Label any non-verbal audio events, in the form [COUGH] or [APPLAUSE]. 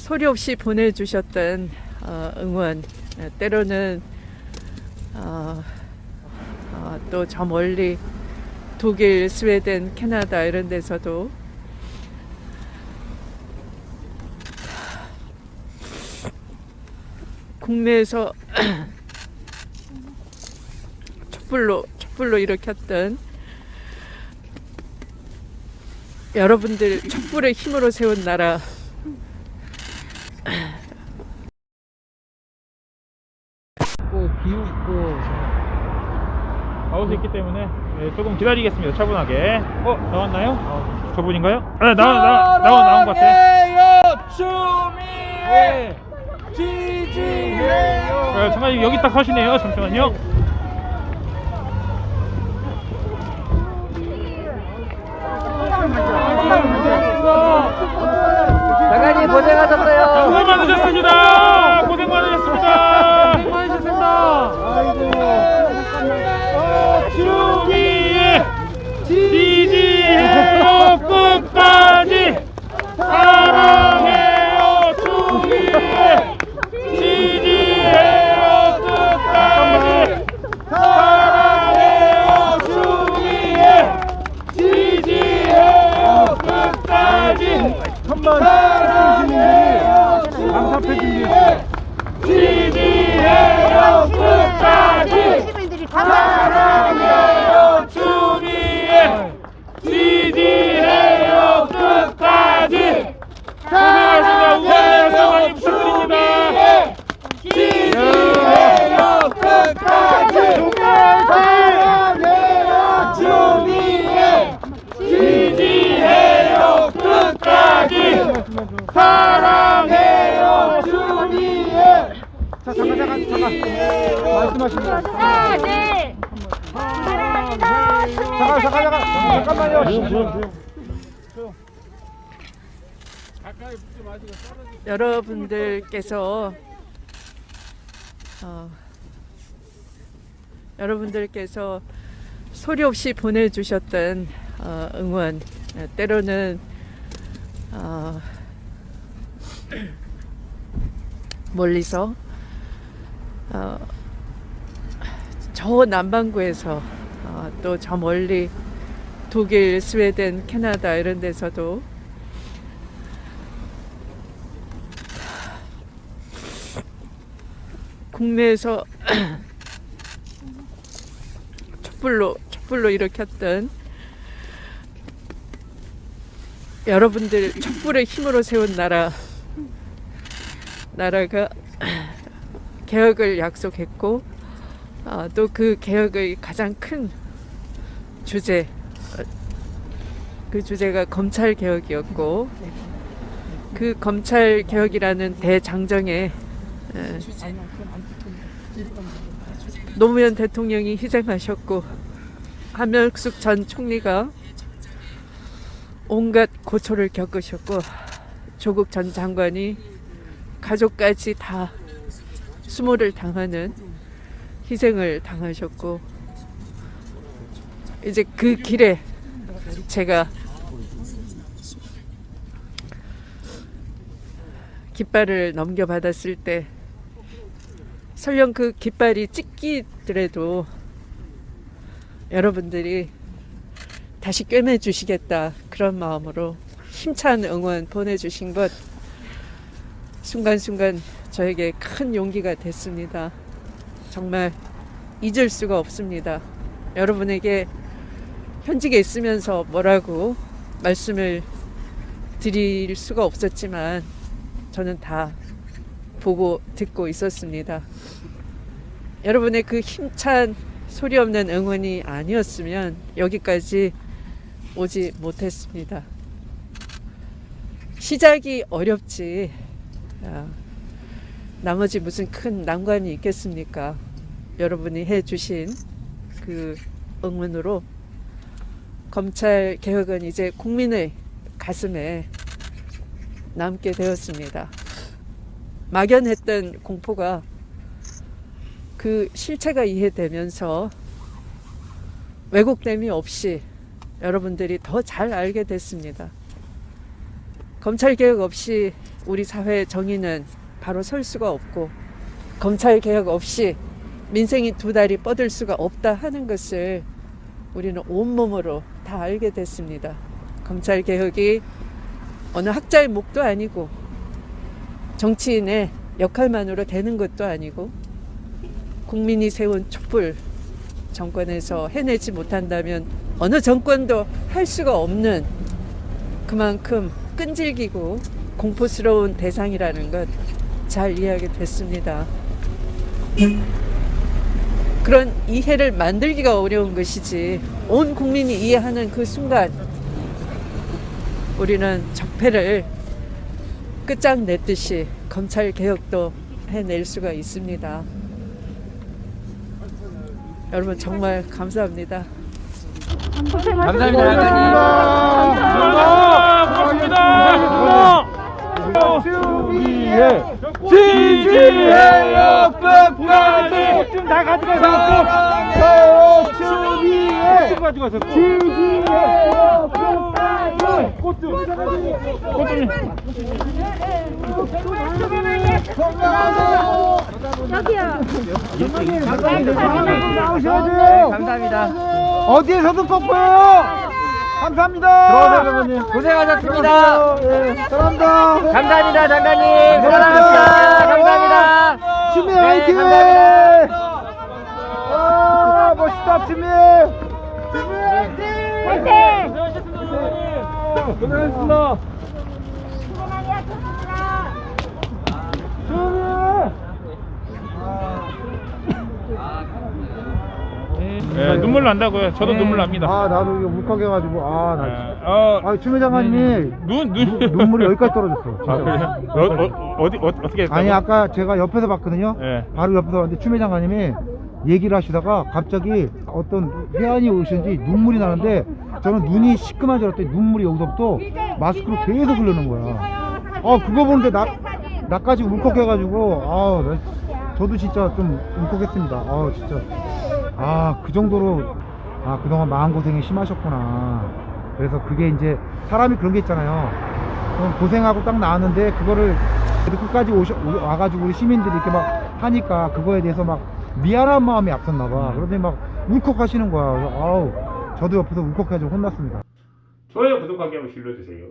소리 없이 보내주셨던 어, 응원. 어, 때로는 어, 또저 멀리 독일, 스웨덴, 캐나다 이런 데서도 국내에서 [CLEARS THROAT] 촛불로 촛불로 일으켰던 여러분들 촛불의 힘으로 세운 나라. 고 비웃고 나올 수 있기 때문에 네, 조금 기다리겠습니다 차분하게 어 나왔나요? 어, 저분인가요? 아 나와 나와 나와 나온 것 같아 네. 지지해요. 어, 잠깐 여기 딱 서시네요 잠시만요 장관님 고생하셨어요. 고생 많으셨습니다 고생 많으셨습니다 고생 많으셨습니다 주위에 지지해요 끝까지 사랑해요 주위에 지지해요 끝까지 사랑해요 주위에 지지해요 끝까지 사랑해요 주위에 지지해요 끝까지 시민들이 사랑해요 주위에 지지해요 끝까지 고생하셨습니다 응원해주셔서 많이 부탁드립니다 지지해요 끝까지 사랑해요 주위에 지지해요 끝까지 사랑해요 주위에 자 잠깐 잠깐 잠깐 말씀하시면 하나, 네. 사랑합니다. 잠깐 잠깐 잠깐 잠깐만요. 여러분들께서 어, 여러분들께서 소리 없이 보내주셨던 어, 응원 어, 때로는 어, 멀리서 어, 저 남반구에서 어, 또저 멀리 독일, 스웨덴, 캐나다 이런 데서도 국내에서 [CLEARS THROAT] 촛불로 촛불로 일으켰던 여러분들 촛불의 힘으로 세운 나라 나라가 [CLEARS THROAT] 개혁을 약속했고 어, 또그 개혁의 가장 큰 주제 어, 그 주제가 검찰 개혁이었고 그 검찰 개혁이라는 대장정에 에, 노무현 대통령이 희생하셨고 한명숙 전 총리가 온갖 고초를 겪으셨고 조국 전 장관이 가족까지 다 수모를 당하는 희생을 당하셨고 이제 그 길에 제가 깃발을 넘겨받았을 때 설령 그 깃발이 찢기더라도 여러분들이 다시 꿰매 주시겠다 그런 마음으로 힘찬 응원 보내주신 것 순간순간 저에게 큰 용기가 됐습니다. 정말 잊을 수가 없습니다. 여러분에게 현직에 있으면서 뭐라고 말씀을 드릴 수가 없었지만 저는 다 보고 듣고 있었습니다. 여러분의 그 힘찬 소리 없는 응원이 아니었으면 여기까지 오지 못했습니다. 시작이 어렵지. 아, 나머지 무슨 큰 난관이 있겠습니까? 여러분이 해주신 그 응원으로 검찰 개혁은 이제 국민의 가슴에 남게 되었습니다. 막연했던 공포가 그 실체가 이해되면서 왜곡됨이 없이 여러분들이 더 잘 알게 됐습니다. 검찰 개혁 없이 우리 사회 정의는 바로 설 수가 없고 검찰 개혁 없이 민생이 두 다리 뻗을 수가 없다 하는 것을 우리는 온몸으로 다 알게 됐습니다. 검찰 개혁이 어느 학자의 목도 아니고 정치인의 역할만으로 되는 것도 아니고 국민이 세운 촛불 정권에서 해내지 못한다면 어느 정권도 할 수가 없는 그만큼 끈질기고 공포스러운 대상이라는 것 잘 이해하게 됐습니다. 그런 이해를 만들기가 어려운 것이지 온 국민이 이해하는 그 순간 우리는 적폐를 끝장냈듯이 검찰 개혁도 해낼 수가 있습니다. 여러분 정말 감사합니다. 감사합니다. 준비해 진지해요 끝까지 좀다 가져가세요. 사랑해요 준비해 꽃 가져가세요. 진지해요 끝까지 꽃 좀. 꽃 좀. 여기요. 나오셔야죠 감사합니다. 어디에서도 뽀뽀요 감사합니다 들어오세요, 고생하셨습니다. 예, 사랑합니다 감사합니다, 장관님. 사랑합니다. 감사합니다. 준비 네, 화이팅 감사합니다. 아 멋있다 준비 화이팅! 고생하셨습니다 네, 눈물 난다고요. 저도 눈물 납니다. 아 나도 이거 울컥해가지고 아나 네, 어, 아, 추 회장관님이 눈, 눈. 눈물이 여기까지 떨어졌어. 진짜. 아, 그래요? 어, 어, 어디, 어, 어떻게 했다고? 아니 아까 제가 옆에서 봤거든요. 네. 바로 옆에서 봤는데 추 회장관님이 얘기를 하시다가 갑자기 어떤 회안이 오시는지 눈물이 나는데 저는 눈이 시큼한 줄 알았더니 눈물이 여기서부터 마스크로 계속 흐르는 거야. 어 그거 보는데 나 나까지 울컥해가지고 아 나- 저도 진짜 좀 울컥했습니다. 아 진짜 아 그 정도로 아 그동안 마음 고생이 심하셨구나. 그래서 그게 이제 사람이 그런 게 있잖아요. 어, 고생하고 딱 나왔는데 그거를 끝까지 오셔, 오- 와가지고 우리 시민들이 이렇게 막 하니까 그거에 대해서 막 미안한 마음이 앞섰나 봐. 그러더니 막 울컥하시는 거야. 그래서 아우 저도 옆에서 울컥해가지고 혼났습니다. 좋아요, 구독하기 한번 눌러주세요.